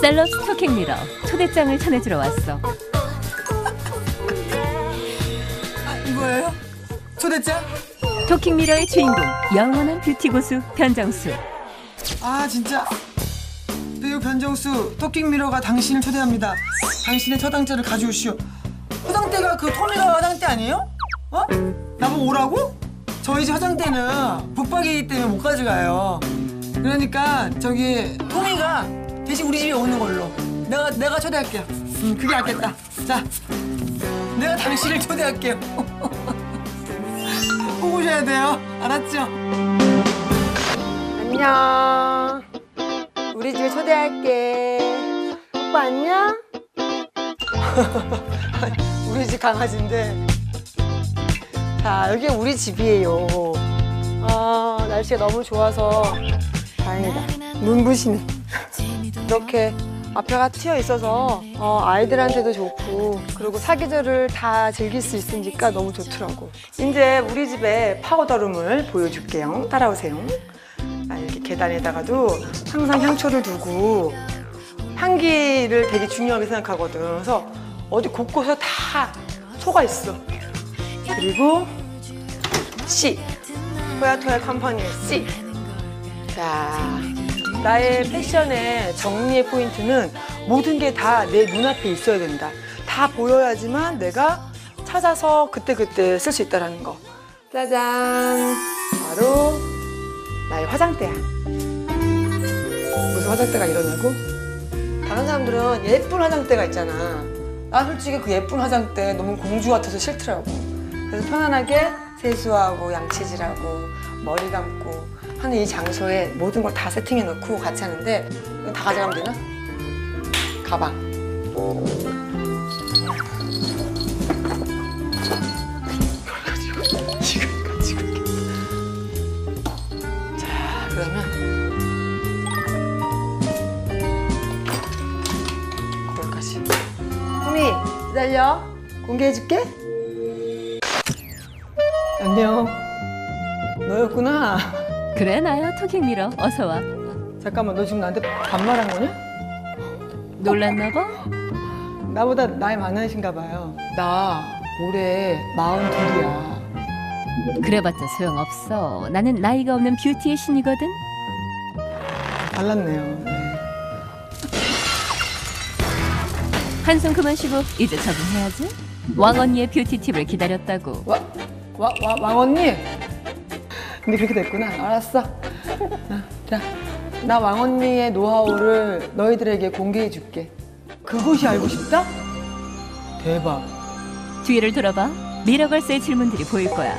셀럽 스토킹 미러 초대장을 전해주러 왔어. 이거예요? 초대장? 토킹 미러의 주인공 영원한 뷰티 고수 변정수. 아 진짜 배우 변정수 토킹 미러가 당신을 초대합니다 당신의 처당자를 가져오시오 화장대가 그 토미가 화장대 아니에요? 어? 나보고 오라고? 저희 집 화장대는 북박이기 때문에 못 가져가요 그러니까 저기 토미가 대신 우리 집에 오는 걸로 내가 내가 초대할게요 음 그게 낫겠다 자 내가 당신을 초대할게요 꼭 오셔야 돼요 알았죠? 안녕. 우리 집에 초대할게. 오빠 안녕? 우리 집 강아지인데. 자, 여기 우리 집이에요. 아, 날씨가 너무 좋아서 다행이다. 눈부시네. 이렇게 앞에가 트여 있어서 어, 아이들한테도 좋고 그리고 사계절을 다 즐길 수 있으니까 너무 좋더라고. 이제 우리 집에 파우더룸을 보여줄게요. 따라오세요. 아, 이렇게 계단에다가도 항상 향초를 두고 향기를 되게 중요하게 생각하거든. 그래서 어디 곳곳에 다 소가 있어. 그리고 C. 토야토야 컴퍼니의 C. 자, 나의 패션의 정리의 포인트는 모든 게 다 내 눈앞에 있어야 된다. 다 보여야지만 내가 찾아서 그때그때 쓸 수 있다는 거. 짜잔. 바로 나의 화장대야. 무슨 화장대가 이러냐고? 다른 사람들은 예쁜 화장대가 있잖아. 나 솔직히 그 예쁜 화장대 너무 공주 같아서 싫더라고. 그래서 편안하게 세수하고 양치질하고 머리 감고 하는 이 장소에 모든 걸 다 세팅해 놓고 같이 하는데 다 가져가면 되나? 가방. 자, 그러면 거기까지. 호미, 기다려. 공개해 줄게. 안녕. 너였구나. 그래 나야 토킹 미러 어서 와. 잠깐만, 너 지금 나한테 반말한 거냐? 놀랐나 봐? 나보다 나이 많으신가 봐요. 나 올해 마흔 둘이야. 그래봤자 소용없어. 나는 나이가 없는 뷰티의 신이거든. 달랐네요. 네. 한숨 그만 쉬고 이제 적응해야지. 왕 언니의 뷰티 팁을 기다렸다고. 와, 와, 와, 왕 언니. 근데 그렇게 됐구나. 알았어. 아, 자, 나 왕 언니의 노하우를 너희들에게 공개해 줄게. 그것이 알고 싶다? 대박. 뒤를 돌아봐. 미러걸스의 질문들이 보일 거야.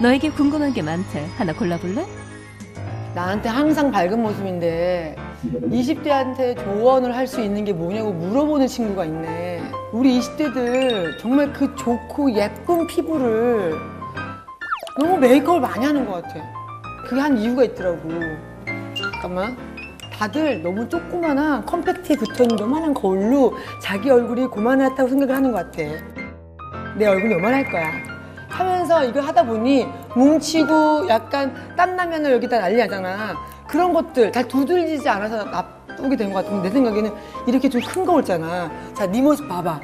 너에게 궁금한 게 많대. 하나 골라볼래? 나한테 항상 밝은 모습인데 20대한테 조언을 할 수 있는 게 뭐냐고 물어보는 친구가 있네. 우리 20대들 정말 그 좋고 예쁜 피부를 너무 메이크업을 많이 하는 것 같아. 그게 한 이유가 있더라고. 잠깐만. 다들 너무 조그만한 컴팩트에 붙어있는 요만한 거울로 자기 얼굴이 고만하다고 생각을 하는 것 같아. 내 얼굴이 요만할 거야. 하면서 이거 하다 보니 뭉치고 약간 땀나면 여기다 난리 나잖아. 그런 것들 다 두들기지 않아서 나쁘게 된 것 같은데 내 생각에는 이렇게 좀 큰 거울 있잖아. 자, 네 모습 봐봐.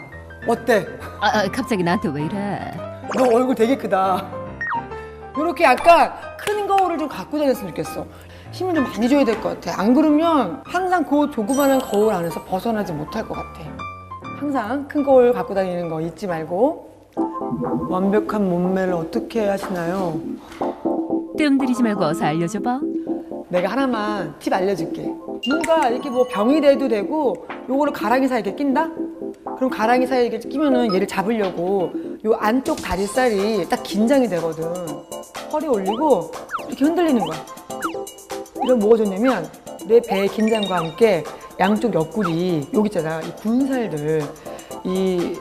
어때? 아, 아, 갑자기 나한테 왜 이래? 너 얼굴 되게 크다. 이렇게 약간 큰 거울을 좀 갖고 다녔으면 좋겠어. 힘을 좀 많이 줘야 될 것 같아. 안 그러면 항상 그 조그마한 거울 안에서 벗어나지 못할 것 같아. 항상 큰 거울 갖고 다니는 거 잊지 말고. 완벽한 몸매를 어떻게 하시나요? 뜸 들이지 말고 어서 알려줘봐. 내가 하나만 팁 알려줄게. 뭔가 이렇게 뭐 병이 돼도 되고, 요거를 가랑이 사이에 이렇게 낀다? 그럼 가랑이 사이에 이렇게 끼면은 얘를 잡으려고 요 안쪽 다리살이 딱 긴장이 되거든. 허리 올리고 이렇게 흔들리는 거야. 이런 뭐가 좋냐면 내 배의 긴장과 함께 양쪽 옆구리 여기 있잖아. 이 군살들. 이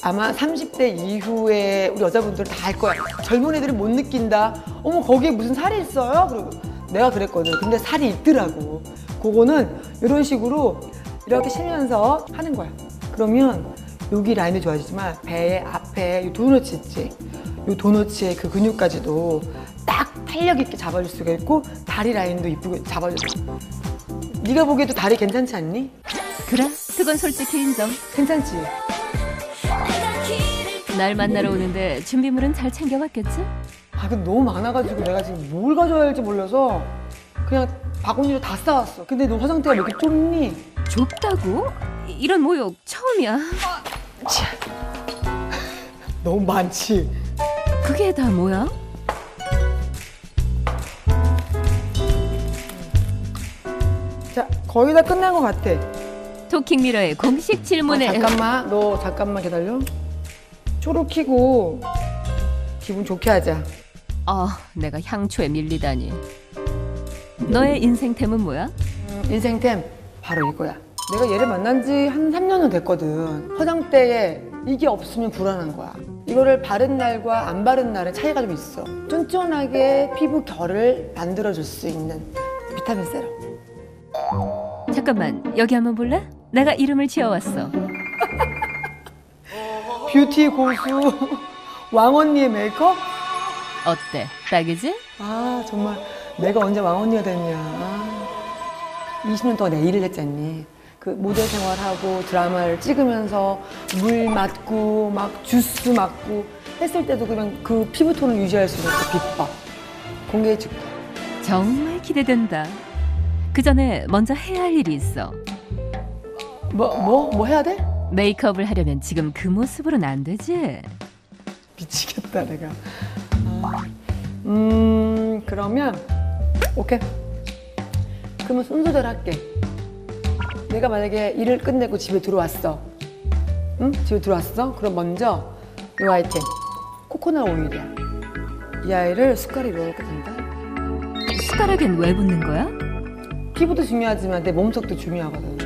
아마 30대 이후에 우리 여자분들은 다알 거야. 젊은 애들은 못 느낀다. 어머, 거기에 무슨 살이 있어요? 그리고 내가 그랬거든. 근데 살이 있더라고. 그거는 이런 식으로 이렇게 쉬면서 하는 거야. 그러면 여기 라인도 좋아지지만 배의 앞에 이 도너츠 있지? 이 도너츠의 그 근육까지도 딱 탄력 있게 잡아줄 수가 있고 다리 라인도 이쁘게 잡아줄 수 네가 보기에도 다리 괜찮지 않니? 그래, 그건 솔직히 인정. 괜찮지? 날 만나러 오는데 준비물은 잘 챙겨왔겠지? 아 근데 너무 많아가지고 내가 지금 뭘 가져야 할지 몰라서 그냥 바구니로 다 싸왔어. 근데 너 화장대가 왜 이렇게 좁니? 좁다고? 이- 이런 모욕 처음이야. 너무 많지? 그게 다 뭐야? 자 거의 다 끝난 것 같아. 토킹 미러의 공식 질문에 어, 잠깐만 너 잠깐만 기다려. 초록 키고 기분 좋게 하자. 아, 내가 향초에 밀리다니. 너의 인생템은 뭐야? 음, 인생템 바로 이거야. 내가 얘를 만난 지 한 3년은 됐거든. 화장대에 이게 없으면 불안한 거야. 이거를 바른 날과 안 바른 날의 차이가 좀 있어. 쫀쫀하게 피부 결을 만들어줄 수 있는 비타민 세럼. 잠깐만, 여기 한번 볼래? 내가 이름을 지어왔어. 뷰티 고수 왕언니의 메이크업? 어때? 딱이지? 아 정말 내가 언제 왕언니가 됐냐. 아, 20년 동안 내 일을 했잖니. 그 모델 생활하고 드라마를 찍으면서 물 맞고 막 주스 맞고 했을 때도 그냥 그 피부톤을 유지할 수 있는 그 비법 공개해 줄게. 정말 기대된다. 그 전에 먼저 해야 할 일이 있어. 뭐 뭐 뭐 해야 돼? 메이크업을 하려면 지금 그 모습으로는 안 되지? 미치겠다 내가. 아, 음 그러면 오케이. 그러면 순서대로 할게. 내가 만약에 일을 끝내고 집에 들어왔어. 응? 집에 들어왔어? 그럼 먼저 이 아이템 코코넛 오일이야. 이 아이를 숟갈에 이렇게 든다. 숟가락엔 왜 붓는 거야? 피부도 중요하지만 내 몸속도 중요하거든.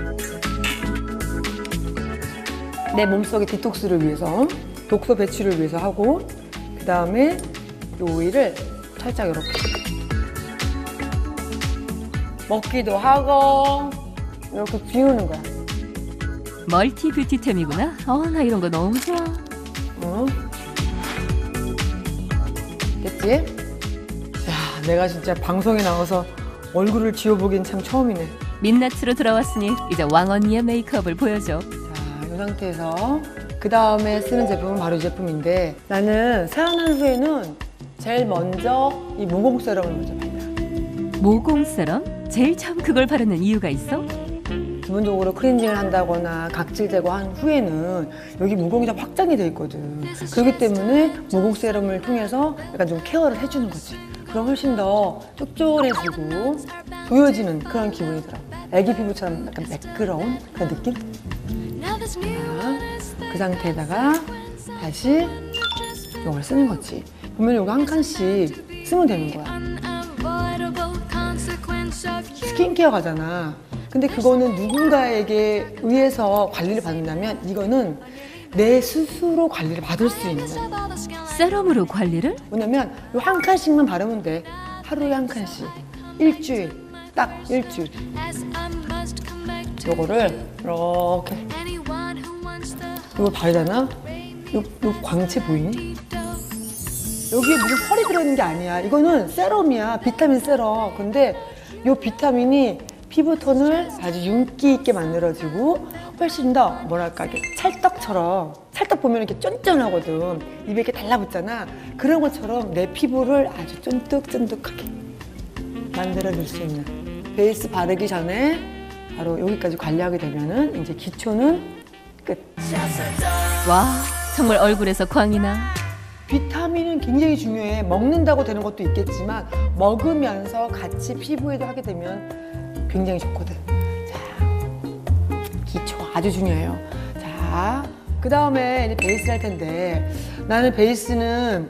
내 몸속의 디톡스를 위해서, 독소 배출을 위해서 하고, 그 다음에 이 오일을 살짝 이렇게. 먹기도 하고, 이렇게 비우는 거야. 멀티 뷰티템이구나. 어, 나 이런 거 너무 좋아. 어? 됐지? 야, 내가 진짜 방송에 나와서 얼굴을 지워보긴 참 처음이네. 민낯으로 돌아왔으니 이제 왕언니의 메이크업을 보여줘. 자, 이 상태에서 그 다음에 쓰는 제품은 바로 이 제품인데 나는 세안한 후에는 제일 먼저 이 모공 세럼을 먼저 발라. 모공 세럼? 제일 처음 그걸 바르는 이유가 있어? 기본적으로 크렌징을 한다거나 각질 제거 한 후에는 여기 모공이 다 확장이 돼 있거든. 그렇기 때문에 모공 세럼을 통해서 약간 좀 케어를 해주는 거지. 그럼 훨씬 더 쫀쫀해지고 보여지는 그런 기분이더라고. 애기 피부처럼 약간 매끄러운 그런 느낌? 자, 그 상태에다가 다시 이걸 쓰는 거지. 보면 이거 한 칸씩 쓰면 되는 거야. 스킨케어 가잖아. 근데 그거는 누군가에게 의해서 관리를 받는다면 이거는 내 스스로 관리를 받을 수 있는. 세럼으로 관리를? 뭐냐면 이한 칸씩만 바르면 돼. 하루에 한 칸씩. 일주일. 딱 일주일. 요거를 이렇게 이거 바르잖아. 요, 요 광채 보이니? 여기에 무슨 펄이 들어있는 게 아니야. 이거는 세럼이야. 비타민 세럼. 근데 요 비타민이 피부톤을 아주 윤기 있게 만들어주고 훨씬 더 뭐랄까 이게 찰떡처럼 찰떡 보면 이렇게 쫀쫀하거든. 입에 이렇게 달라붙잖아. 그런 것처럼 내 피부를 아주 쫀득쫀득하게 만들어줄 수 있는 베이스 바르기 전에 바로 여기까지 관리하게 되면은 이제 기초는 끝. 와, 정말 얼굴에서 광이 나. 비타민은 굉장히 중요해. 먹는다고 되는 것도 있겠지만 먹으면서 같이 피부에도 하게 되면 굉장히 좋거든. 자, 기초 아주 중요해요. 자, 그 다음에 이제 베이스 할 텐데 나는 베이스는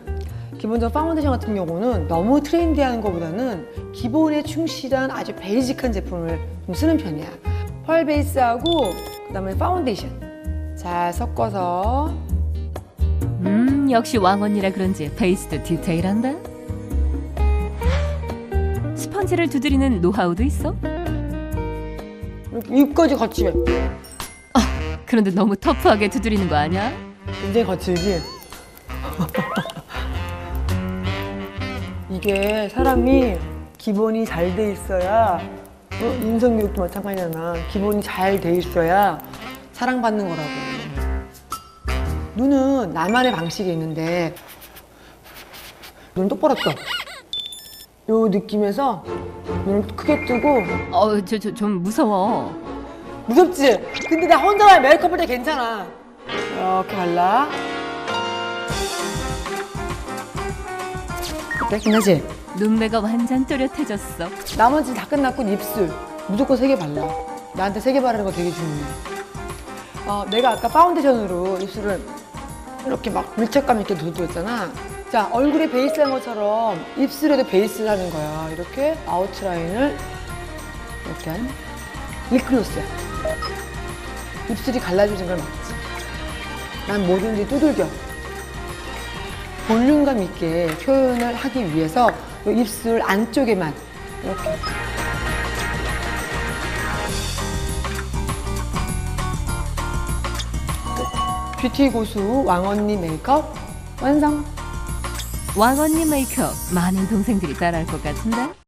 기본적으로 파운데이션 같은 경우는 너무 트렌디한 것보다는 기본에 충실한 아주 베이직한 제품을 좀 쓰는 편이야. 펄 베이스하고 그 다음에 파운데이션 잘 섞어서 음, 역시 왕언니라 그런지 베이스도 디테일한데? 스펀지를 두드리는 노하우도 있어? 입까지 같이 해. 그런데 너무 터프하게 두드리는 거 아니야? 굉장히 거칠지? 이게 사람이 기본이 잘 돼 있어야 어, 인성 교육도 마찬가지잖아. 기본이 잘 돼 있어야 사랑받는 거라고. 눈은 나만의 방식이 있는데 눈 똑바로 떠. 요 느낌에서 눈을 크게 뜨고 어, 저, 저, 좀 무서워. 무섭지? 근데 나 혼자만 메이크업 할 때 괜찮아. 이렇게 발라. 어때? 괜찮지? 눈매가 완전 또렷해졌어. 나머지 다 끝났고 입술 무조건 세 개 발라. 나한테 세 개 바르는 거 되게 중요해. 어, 내가 아까 파운데이션으로 입술을 이렇게 막 밀착감 있게 둬두었잖아. 자, 얼굴에 베이스 한 것처럼 입술에도 베이스를 하는 거야. 이렇게 아웃라인을 이렇게 한 립글로스야. 입술이 갈라지는 걸 막지. 난 뭐든지 두들겨. 볼륨감 있게 표현을 하기 위해서 이 입술 안쪽에만 이렇게. 끝. 뷰티 고수 왕언니 메이크업 완성. 왕언니 메이크업 많은 동생들이 따라할 것 같은데?